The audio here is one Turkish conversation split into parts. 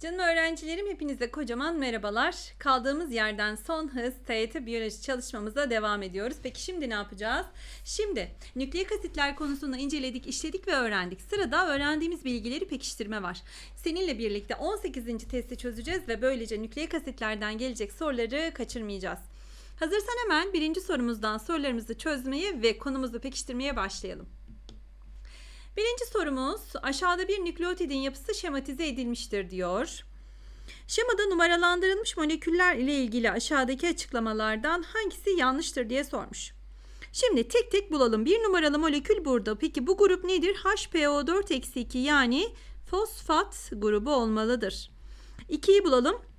Canım öğrencilerim hepinize kocaman merhabalar. Kaldığımız yerden son hız TYT biyoloji çalışmamıza devam ediyoruz. Peki şimdi ne yapacağız? Şimdi nükleik asitler konusunu inceledik, işledik ve öğrendik. Sırada öğrendiğimiz bilgileri pekiştirme var. Seninle birlikte 18. testi çözeceğiz ve böylece nükleik asitlerden gelecek soruları kaçırmayacağız. Hazırsan hemen birinci sorumuzdan sorularımızı çözmeye ve konumuzu pekiştirmeye başlayalım. Birinci sorumuz aşağıda bir nükleotidin yapısı şematize edilmiştir diyor. Şemada numaralandırılmış moleküller ile ilgili aşağıdaki açıklamalardan hangisi yanlıştır diye sormuş. Şimdi tek tek bulalım. Bir numaralı molekül burada. Peki bu grup nedir? HPO4-2 yani fosfat grubu olmalıdır. 2'yi bulalım.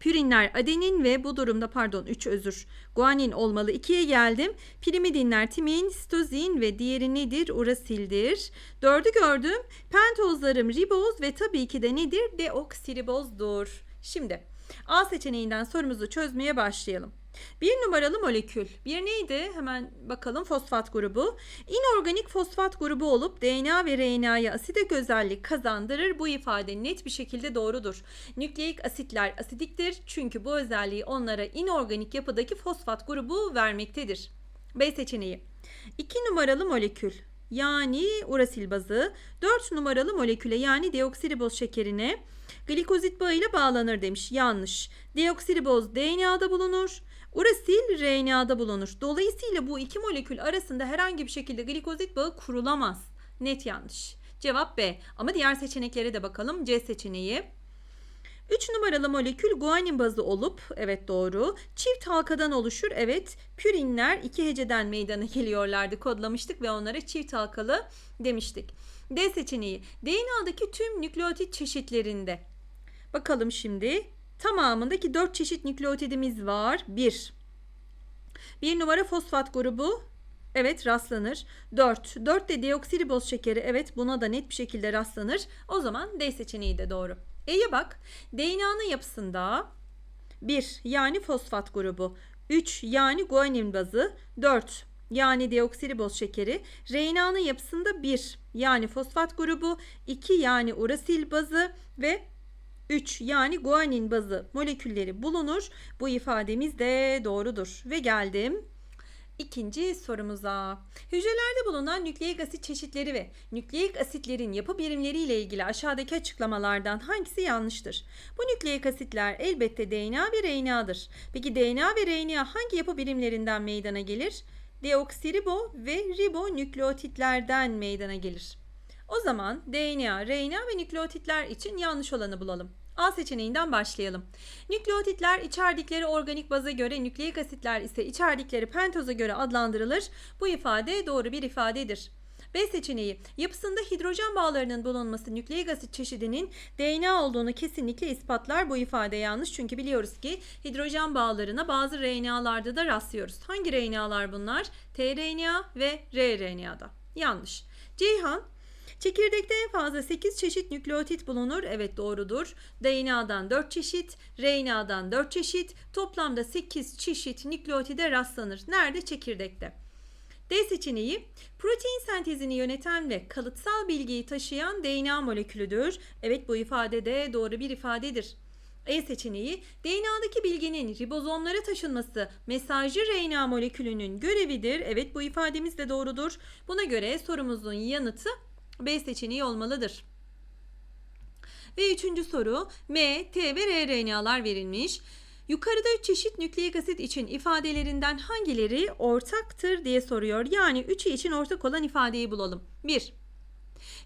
Pürinler adenin ve bu durumda pardon 3 özür guanin olmalı. 2'ye geldim. Pirimidinler timin, sitozin ve diğeri nedir? Urasildir. 4'ü gördüm. Pentozlarım riboz ve tabii ki de nedir? Deoksiribozdur. Şimdi A seçeneğinden sorumuzu çözmeye başlayalım. Bir numaralı molekül. Bir neydi? Hemen bakalım fosfat grubu. İnorganik fosfat grubu olup DNA ve RNA'ya asidik özellik kazandırır. Bu ifade net bir şekilde doğrudur. Nükleik asitler asidiktir çünkü bu özelliği onlara inorganik yapıdaki fosfat grubu vermektedir. B seçeneği. 2 numaralı molekül yani urasil bazı 4 numaralı moleküle yani deoksiriboz şekerine glikozit bağıyla bağlanır demiş. Yanlış. Deoksiriboz DNA'da bulunur. Urasil RNA'da bulunur. Dolayısıyla bu iki molekül arasında herhangi bir şekilde glikozit bağı kurulamaz. Net yanlış. Cevap B. Ama diğer seçeneklere de bakalım. C seçeneği. 3 numaralı molekül guanin bazı olup evet doğru. Çift halkadan oluşur. Evet. Pürinler iki heceden meydana geliyorlardı. Kodlamıştık ve onlara çift halkalı demiştik. D seçeneği. DNA'daki tüm nükleotit çeşitlerinde. Bakalım şimdi. Tamamındaki 4 çeşit nükleotidimiz var. 1. Bir numara fosfat grubu. Evet rastlanır. 4. 4 de deoksiriboz şekeri. Evet buna da net bir şekilde rastlanır. O zaman D seçeneği de doğru. E'ye bak. DNA'nın yapısında 1 yani fosfat grubu. 3 yani guanin bazı. 4 yani deoksiriboz şekeri. RNA'nın yapısında 1 yani fosfat grubu. 2 yani urasil bazı ve 3 yani guanin bazı molekülleri bulunur. Bu ifademiz de doğrudur. Ve geldim ikinci sorumuza. Hücrelerde bulunan nükleik asit çeşitleri ve nükleik asitlerin yapı birimleri ile ilgili aşağıdaki açıklamalardan hangisi yanlıştır? Bu nükleik asitler elbette DNA ve RNA'dır. Peki DNA ve RNA hangi yapı birimlerinden meydana gelir? Deoksiribo ve ribonükleotitlerden meydana gelir. O zaman DNA, RNA ve nükleotitler için yanlış olanı bulalım. A seçeneğinden başlayalım. Nükleotitler içerdikleri organik baza göre, nükleik asitler ise içerdikleri pentoza göre adlandırılır. Bu ifade doğru bir ifadedir. B seçeneği yapısında hidrojen bağlarının bulunması nükleik asit çeşidinin DNA olduğunu kesinlikle ispatlar. Bu ifade yanlış çünkü biliyoruz ki hidrojen bağlarına bazı RNA'larda da rastlıyoruz. Hangi RNA'lar bunlar? tRNA ve rRNA'da. Yanlış. Ceyhan Çekirdekte en fazla 8 çeşit nükleotit bulunur. Evet doğrudur. DNA'dan 4 çeşit, RNA'dan 4 çeşit, toplamda 8 çeşit nükleotide rastlanır. Nerede? Çekirdekte. D seçeneği protein sentezini yöneten ve kalıtsal bilgiyi taşıyan DNA molekülüdür. Evet bu ifade de doğru bir ifadedir. E seçeneği DNA'daki bilginin ribozomlara taşınması mesajcı RNA molekülünün görevidir. Evet bu ifademiz de doğrudur. Buna göre sorumuzun yanıtı B seçeneği olmalıdır. Ve üçüncü soru M, T ve R RNA'lar verilmiş. Yukarıda üç çeşit nükleik asit için ifadelerinden hangileri ortaktır diye soruyor. Yani üçü için ortak olan ifadeyi bulalım. 1.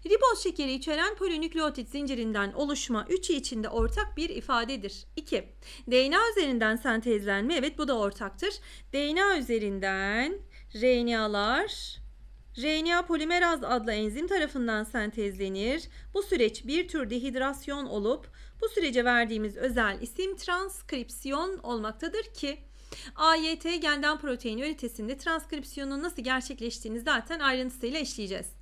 Riboz şekeri içeren polinükleotit zincirinden oluşma üçü içinde ortak bir ifadedir. 2. DNA üzerinden sentezlenme evet bu da ortaktır. DNA üzerinden RNA'lar RNA polimeraz adlı enzim tarafından sentezlenir. Bu süreç bir tür dehidrasyon olup bu sürece verdiğimiz özel isim transkripsiyon olmaktadır ki AYT genden protein ünitesinde transkripsiyonun nasıl gerçekleştiğini zaten ayrıntısıyla işleyeceğiz.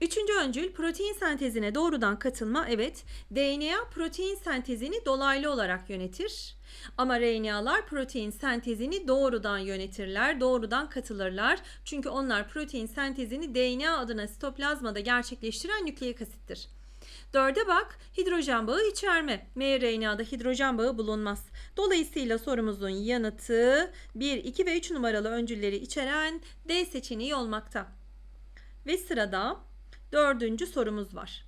Üçüncü öncül protein sentezine doğrudan katılma evet DNA protein sentezini dolaylı olarak yönetir. Ama RNA'lar protein sentezini doğrudan yönetirler, doğrudan katılırlar. Çünkü onlar protein sentezini DNA adına sitoplazmada gerçekleştiren nükleik asittir. Dörde bak hidrojen bağı içerme. mRNA'da hidrojen bağı bulunmaz. Dolayısıyla sorumuzun yanıtı 1, 2 ve 3 numaralı öncülleri içeren D seçeneği olmakta. Ve sırada dördüncü sorumuz var.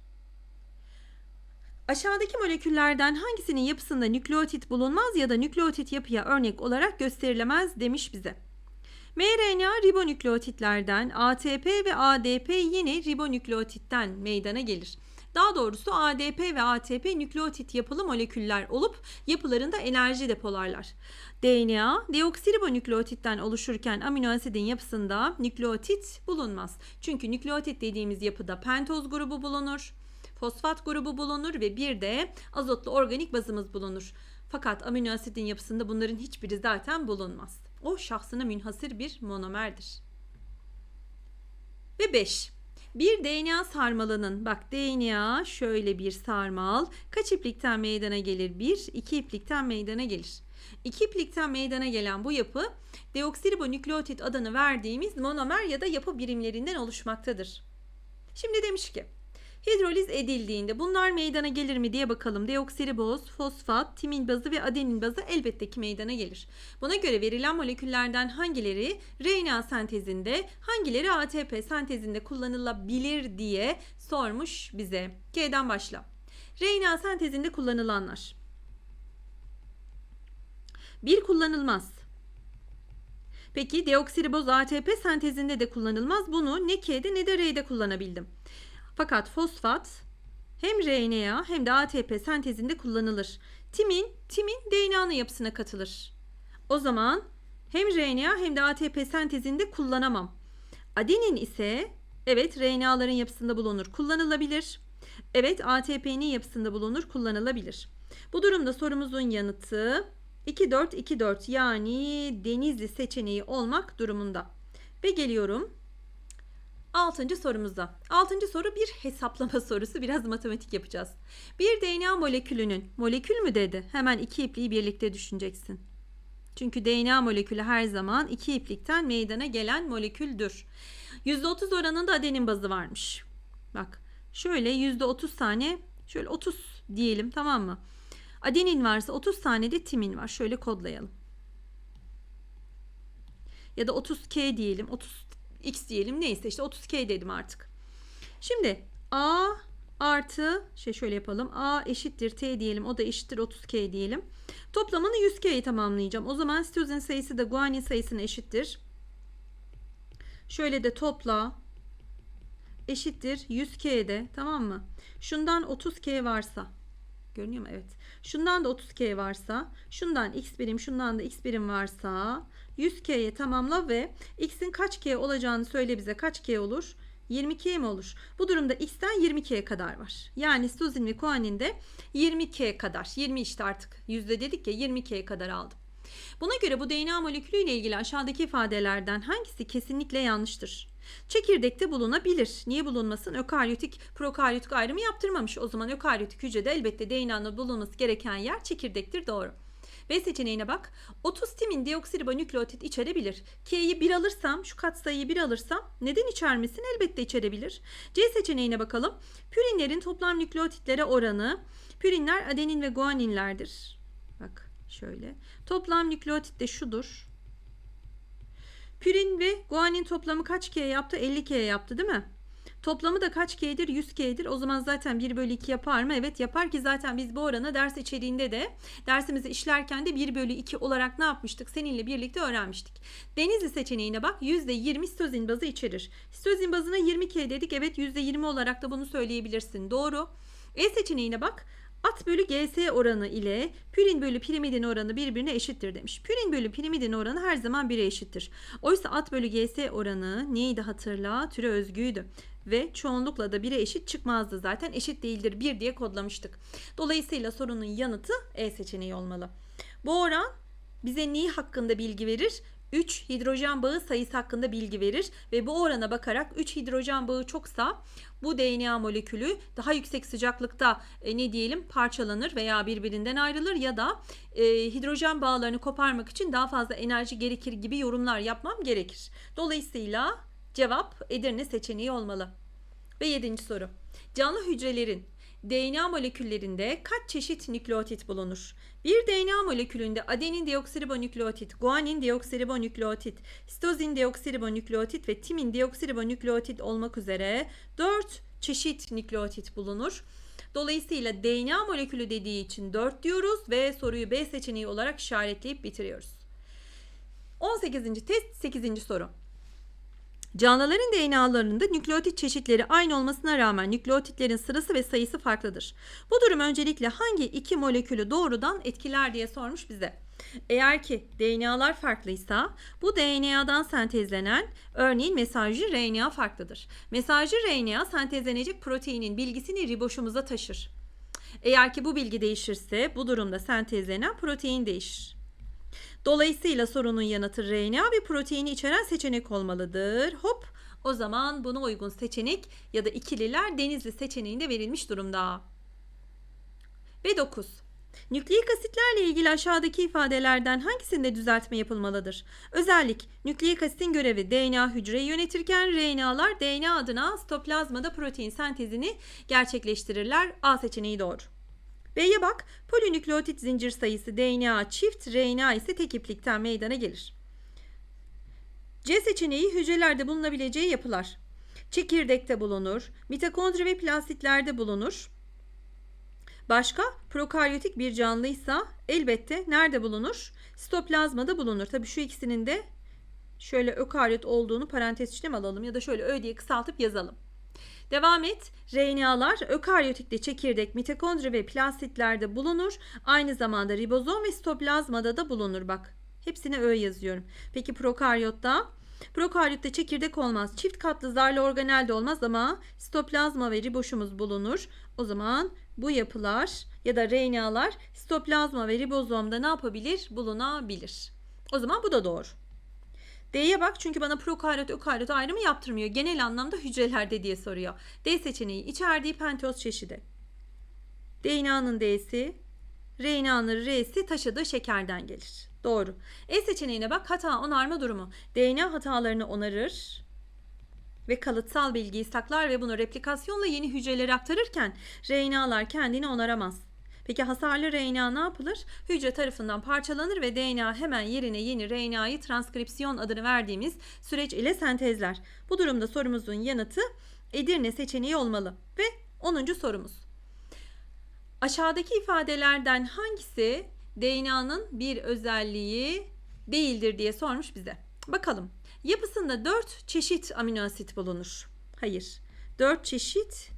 Aşağıdaki moleküllerden hangisinin yapısında nükleotit bulunmaz ya da nükleotit yapıya örnek olarak gösterilemez demiş bize. mRNA ribonükleotitlerden, ATP ve ADP yine ribonükleotitten meydana gelir. Daha doğrusu ADP ve ATP nükleotit yapılı moleküller olup yapılarında enerji depolarlar. DNA deoksiribonükleotitten oluşurken amino asidin yapısında nükleotit bulunmaz. Çünkü nükleotit dediğimiz yapıda pentoz grubu bulunur, fosfat grubu bulunur ve bir de azotlu organik bazımız bulunur. Fakat amino asidin yapısında bunların hiçbiri zaten bulunmaz. O şahsına münhasır bir monomerdir. Ve 5. Bir DNA sarmalının bak DNA şöyle bir sarmal kaç iplikten meydana gelir? 1, 2 iplikten meydana gelir. 2 iplikten meydana gelen bu yapı deoksiribonükleotit adını verdiğimiz monomer ya da yapı birimlerinden oluşmaktadır. Şimdi demiş ki hidroliz edildiğinde bunlar meydana gelir mi diye bakalım. Deoksiriboz, fosfat, timin bazı ve adenin bazı elbette ki meydana gelir. Buna göre verilen moleküllerden hangileri RNA sentezinde, hangileri ATP sentezinde kullanılabilir diye sormuş bize. K'den başla. RNA sentezinde kullanılanlar. Bir kullanılmaz. Peki deoksiriboz ATP sentezinde de kullanılmaz. Bunu ne K'de ne de R'de kullanabildim. Fakat fosfat hem RNA hem de ATP sentezinde kullanılır. Timin, timin DNA'nın yapısına katılır. O zaman hem RNA hem de ATP sentezinde kullanamam. Adenin ise evet RNA'ların yapısında bulunur, kullanılabilir. Evet ATP'nin yapısında bulunur, kullanılabilir. Bu durumda sorumuzun yanıtı 2-4-2-4 yani denizli seçeneği olmak durumunda. Ve geliyorum Altıncı sorumuzda. Altıncı soru bir hesaplama sorusu. Biraz matematik yapacağız. Bir DNA molekülünün, molekül mü dedi? Hemen iki ipliği birlikte düşüneceksin. Çünkü DNA molekülü her zaman iki iplikten meydana gelen moleküldür. %30 oranında adenin bazı varmış. Bak şöyle %30 tane, şöyle 30 diyelim tamam mı? Adenin varsa 30 tane de timin var. Şöyle kodlayalım. Ya da 30K diyelim. 30 x diyelim neyse işte 30k dedim artık. Şimdi a artı şey şöyle yapalım. a eşittir t diyelim. O da eşittir 30k diyelim. Toplamını 100k'yi tamamlayacağım. O zaman sitozin sayısı da guanin sayısına eşittir. Şöyle de topla eşittir 100k'de tamam mı? Şundan 30k varsa görünüyor mu? Evet. Şundan da 30k varsa, şundan x birim, şundan da x birim varsa 100K'ye tamamla ve x'in kaç K olacağını söyle bize. Kaç K olur? 20K mi olur? Bu durumda x'ten 20K kadar var. Yani Suzin ve Kuan'in de 20K kadar. 20 işte artık yüzde dedik ya 20K kadar aldım. Buna göre bu DNA molekülü ile ilgili aşağıdaki ifadelerden hangisi kesinlikle yanlıştır? Çekirdekte bulunabilir. Niye bulunmasın? Ökaryotik, prokaryotik ayrımı yaptırmamış. O zaman ökaryotik hücrede elbette DNA'nın bulunması gereken yer çekirdektir. Doğru. B seçeneğine bak. 30 timin deoksiribonükleotit içerebilir. K'yi 1 alırsam, şu katsayıyı 1 alırsam neden içermesin? Elbette içerebilir. C seçeneğine bakalım. Pürinlerin toplam nükleotitlere oranı. Pürinler adenin ve guaninlerdir. Bak şöyle. Toplam nükleotit de şudur. Pürin ve guanin toplamı kaç K yaptı? 50 K yaptı değil mi? Toplamı da kaç K'dir? 100 K'dir. O zaman zaten 1 bölü 2 yapar mı? Evet yapar ki zaten biz bu oranı ders içeriğinde de dersimizi işlerken de 1 bölü 2 olarak ne yapmıştık? Seninle birlikte öğrenmiştik. Denizli seçeneğine bak %20 sitozin bazı içerir. Sitozin bazına 20 K dedik. Evet %20 olarak da bunu söyleyebilirsin. Doğru. E seçeneğine bak. At bölü GS oranı ile pürin bölü pirimidin oranı birbirine eşittir demiş. Pürin bölü pirimidin oranı her zaman 1'e eşittir. Oysa at bölü GS oranı neydi hatırla? Türe özgüydü ve çoğunlukla da 1'e eşit çıkmazdı zaten. Eşit değildir 1 diye kodlamıştık. Dolayısıyla sorunun yanıtı E seçeneği olmalı. Bu oran bize neyi hakkında bilgi verir? 3 hidrojen bağı sayısı hakkında bilgi verir ve bu orana bakarak 3 hidrojen bağı çoksa bu DNA molekülü daha yüksek sıcaklıkta e, ne diyelim parçalanır veya birbirinden ayrılır ya da e, hidrojen bağlarını koparmak için daha fazla enerji gerekir gibi yorumlar yapmam gerekir. Dolayısıyla Cevap Edirne seçeneği olmalı. Ve yedinci soru. Canlı hücrelerin DNA moleküllerinde kaç çeşit nükleotit bulunur? Bir DNA molekülünde adenin deoksiribonükleotit, guanin deoksiribonükleotit, sitozin deoksiribonükleotit ve timin deoksiribonükleotit olmak üzere 4 çeşit nükleotit bulunur. Dolayısıyla DNA molekülü dediği için 4 diyoruz ve soruyu B seçeneği olarak işaretleyip bitiriyoruz. 18. test 8. soru. Canlıların DNA'larında nükleotit çeşitleri aynı olmasına rağmen nükleotitlerin sırası ve sayısı farklıdır. Bu durum öncelikle hangi iki molekülü doğrudan etkiler diye sormuş bize. Eğer ki DNA'lar farklıysa bu DNA'dan sentezlenen örneğin mesajcı RNA farklıdır. Mesajcı RNA sentezlenecek proteinin bilgisini riboşumuza taşır. Eğer ki bu bilgi değişirse bu durumda sentezlenen protein değişir. Dolayısıyla sorunun yanıtı RNA ve proteini içeren seçenek olmalıdır. Hop o zaman buna uygun seçenek ya da ikililer denizli seçeneğinde verilmiş durumda. Ve 9. Nükleik asitlerle ilgili aşağıdaki ifadelerden hangisinde düzeltme yapılmalıdır? Özellik, nükleik asitin görevi DNA hücreyi yönetirken RNA'lar DNA adına stoplazmada protein sentezini gerçekleştirirler. A seçeneği doğru. B'ye bak. Polinükleotit zincir sayısı DNA çift, RNA ise tek iplikten meydana gelir. C seçeneği hücrelerde bulunabileceği yapılar. Çekirdekte bulunur, mitokondri ve plastitlerde bulunur. Başka prokaryotik bir canlıysa elbette nerede bulunur? Sitoplazmada bulunur. Tabii şu ikisinin de şöyle ökaryot olduğunu parantez içine alalım ya da şöyle ö diye kısaltıp yazalım. Devam et. RNA'lar ökaryotikte çekirdek, mitokondri ve plastitlerde bulunur. Aynı zamanda ribozom ve sitoplazmada da bulunur bak. Hepsine ö yazıyorum. Peki prokaryotta? Prokaryotta çekirdek olmaz. Çift katlı zarlı organel de olmaz ama sitoplazma ve riboşumuz bulunur. O zaman bu yapılar ya da RNA'lar sitoplazma ve ribozomda ne yapabilir? Bulunabilir. O zaman bu da doğru. D'ye bak çünkü bana prokaryot ökaryot ayrımı yaptırmıyor. Genel anlamda hücrelerde diye soruyor. D seçeneği içerdiği pentoz çeşidi. DNA'nın D'si, RNA'nın R'si taşıdığı şekerden gelir. Doğru. E seçeneğine bak hata onarma durumu. DNA hatalarını onarır ve kalıtsal bilgiyi saklar ve bunu replikasyonla yeni hücrelere aktarırken RNA'lar kendini onaramaz. Peki hasarlı RNA ne yapılır? Hücre tarafından parçalanır ve DNA hemen yerine yeni RNA'yı transkripsiyon adını verdiğimiz süreç ile sentezler. Bu durumda sorumuzun yanıtı Edirne seçeneği olmalı. Ve 10. sorumuz. Aşağıdaki ifadelerden hangisi DNA'nın bir özelliği değildir diye sormuş bize. Bakalım. Yapısında 4 çeşit amino asit bulunur. Hayır. 4 çeşit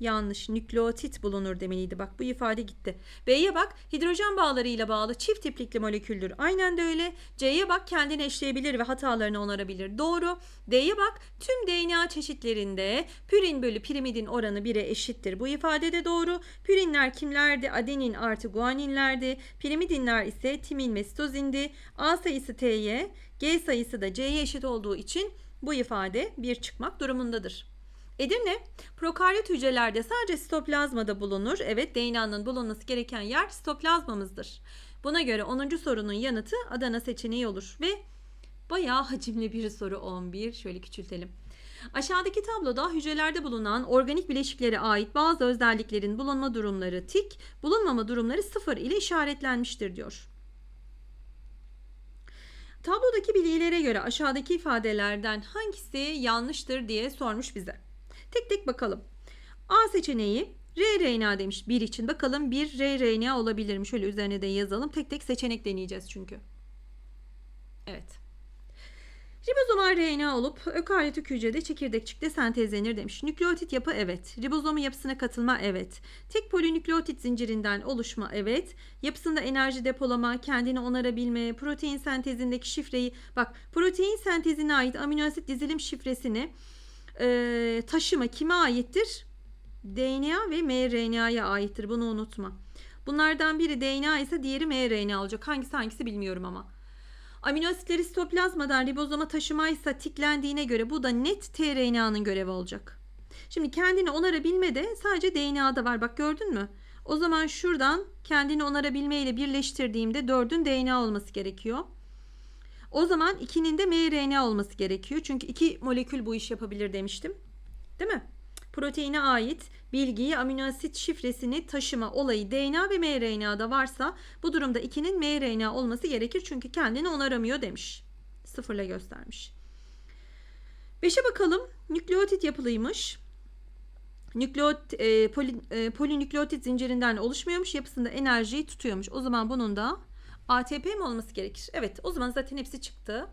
yanlış nükleotit bulunur demeliydi. Bak bu ifade gitti. B'ye bak hidrojen bağlarıyla bağlı çift iplikli moleküldür. Aynen de öyle. C'ye bak kendini eşleyebilir ve hatalarını onarabilir. Doğru. D'ye bak tüm DNA çeşitlerinde pürin bölü pirimidin oranı 1'e eşittir. Bu ifade de doğru. Pürinler kimlerdi? Adenin artı guaninlerdi. Pirimidinler ise timin ve sitozindi. A sayısı T'ye, G sayısı da C'ye eşit olduğu için bu ifade 1 çıkmak durumundadır. Edirne, prokaryot hücrelerde sadece sitoplazmada bulunur. Evet, DNA'nın bulunması gereken yer sitoplazmamızdır. Buna göre 10. sorunun yanıtı Adana seçeneği olur ve bayağı hacimli bir soru 11. Şöyle küçültelim. Aşağıdaki tabloda hücrelerde bulunan organik bileşiklere ait bazı özelliklerin bulunma durumları tik, bulunmama durumları sıfır ile işaretlenmiştir diyor. Tablodaki bilgilere göre aşağıdaki ifadelerden hangisi yanlıştır diye sormuş bize. Tek tek bakalım. A seçeneği rRNA demiş bir için. Bakalım bir rRNA olabilir mi? Şöyle üzerine de yazalım. Tek tek seçenek deneyeceğiz çünkü. Evet. Ribozomal RNA olup ökaryotik hücrede çekirdekçikte sentezlenir demiş. Nükleotit yapı evet. Ribozomun yapısına katılma evet. Tek polinükleotit zincirinden oluşma evet. Yapısında enerji depolama, kendini onarabilme, protein sentezindeki şifreyi bak protein sentezine ait amino asit dizilim şifresini e, taşıma kime aittir? DNA ve mRNA'ya aittir. Bunu unutma. Bunlardan biri DNA ise diğeri mRNA olacak. Hangisi hangisi bilmiyorum ama. Amino asitleri sitoplazmadan ribozoma taşımaysa tiklendiğine göre bu da net tRNA'nın görevi olacak. Şimdi kendini onarabilme de sadece DNA'da var. Bak gördün mü? O zaman şuradan kendini onarabilme ile birleştirdiğimde 4'ün DNA olması gerekiyor. O zaman 2'nin de mRNA olması gerekiyor. Çünkü iki molekül bu iş yapabilir demiştim. Değil mi? proteine ait bilgiyi amino asit şifresini taşıma olayı DNA ve mRNA'da varsa bu durumda 2'nin mRNA olması gerekir çünkü kendini onaramıyor demiş. Sıfırla göstermiş. 5'e bakalım. Nükleotit yapılıymış. Nükleot, e, poli, e, polinükleotit zincirinden oluşmuyormuş. Yapısında enerjiyi tutuyormuş. O zaman bunun da ATP mi olması gerekir? Evet o zaman zaten hepsi çıktı.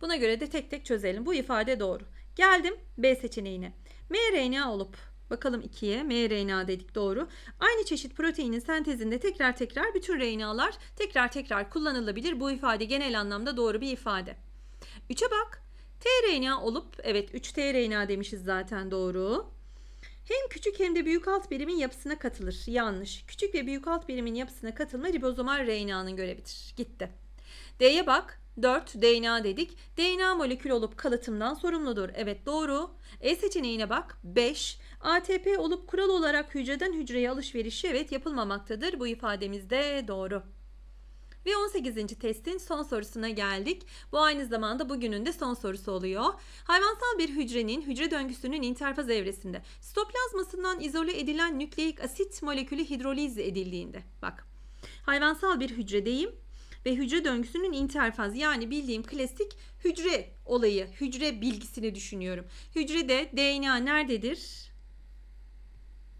Buna göre de tek tek çözelim. Bu ifade doğru. Geldim B seçeneğine. mRNA olup bakalım 2'ye mRNA dedik doğru. Aynı çeşit proteinin sentezinde tekrar tekrar bütün RNA'lar tekrar tekrar kullanılabilir. Bu ifade genel anlamda doğru bir ifade. 3'e bak. tRNA olup evet 3 tRNA demişiz zaten doğru. Hem küçük hem de büyük alt birimin yapısına katılır. Yanlış. Küçük ve büyük alt birimin yapısına katılma ribozomal RNA'nın görevidir. Gitti. D'ye bak. 4 DNA dedik. DNA molekül olup kalıtımdan sorumludur. Evet doğru. E seçeneğine bak. 5. ATP olup kural olarak hücreden hücreye alışverişi evet yapılmamaktadır. Bu ifademiz de doğru. Ve 18. testin son sorusuna geldik. Bu aynı zamanda bugünün de son sorusu oluyor. Hayvansal bir hücrenin hücre döngüsünün interfaz evresinde sitoplazmasından izole edilen nükleik asit molekülü hidroliz edildiğinde bak. Hayvansal bir hücredeyim ve hücre döngüsünün interfaz yani bildiğim klasik hücre olayı, hücre bilgisini düşünüyorum. Hücrede DNA nerededir?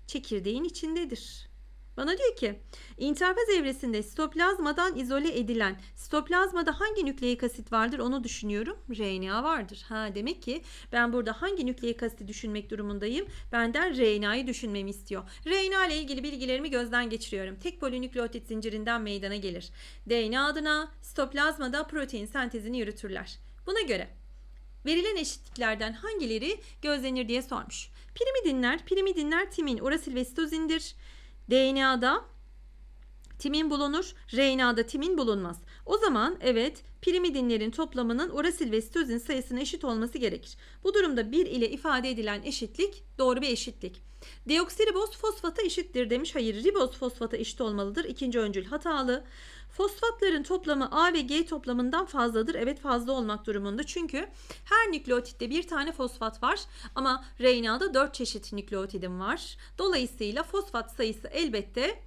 Çekirdeğin içindedir. Bana diyor ki interfaz evresinde sitoplazmadan izole edilen sitoplazmada hangi nükleik asit vardır onu düşünüyorum. RNA vardır. Ha demek ki ben burada hangi nükleik asiti düşünmek durumundayım? Benden RNA'yı düşünmemi istiyor. RNA ile ilgili bilgilerimi gözden geçiriyorum. Tek polinükleotit zincirinden meydana gelir. DNA adına sitoplazmada protein sentezini yürütürler. Buna göre verilen eşitliklerden hangileri gözlenir diye sormuş. Pirimidinler, pirimidinler timin, urasil ve sitozindir. DNA'da timin bulunur, RNA'da timin bulunmaz. O zaman evet pirimidinlerin toplamının urasil ve sitozin sayısına eşit olması gerekir. Bu durumda 1 ile ifade edilen eşitlik doğru bir eşitlik. Deoksiriboz fosfata eşittir demiş. Hayır riboz fosfata eşit olmalıdır. İkinci öncül hatalı. Fosfatların toplamı A ve G toplamından fazladır. Evet fazla olmak durumunda. Çünkü her nükleotitte bir tane fosfat var. Ama RNA'da 4 çeşit nükleotidim var. Dolayısıyla fosfat sayısı elbette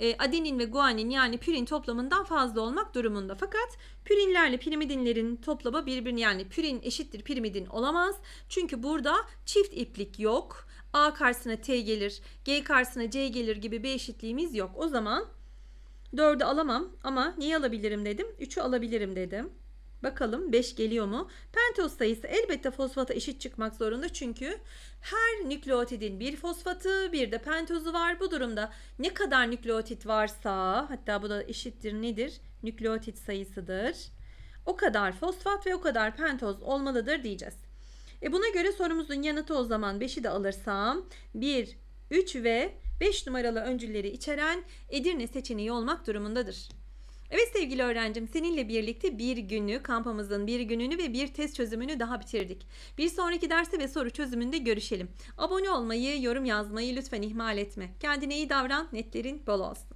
e, adenin ve guanin yani pürin toplamından fazla olmak durumunda. Fakat pürinlerle pirimidinlerin toplamı birbirini yani pürin eşittir pirimidin olamaz. Çünkü burada çift iplik yok. A karşısına T gelir, G karşısına C gelir gibi bir eşitliğimiz yok. O zaman 4'ü alamam ama niye alabilirim dedim. 3'ü alabilirim dedim. Bakalım 5 geliyor mu? Pentoz sayısı elbette fosfata eşit çıkmak zorunda çünkü her nükleotidin bir fosfatı bir de pentozu var. Bu durumda ne kadar nükleotit varsa hatta bu da eşittir nedir? Nükleotit sayısıdır. O kadar fosfat ve o kadar pentoz olmalıdır diyeceğiz. E buna göre sorumuzun yanıtı o zaman 5'i de alırsam 1, 3 ve 5 numaralı öncülleri içeren Edirne seçeneği olmak durumundadır. Evet sevgili öğrencim seninle birlikte bir günü kampımızın bir gününü ve bir test çözümünü daha bitirdik. Bir sonraki derste ve soru çözümünde görüşelim. Abone olmayı, yorum yazmayı lütfen ihmal etme. Kendine iyi davran, netlerin bol olsun.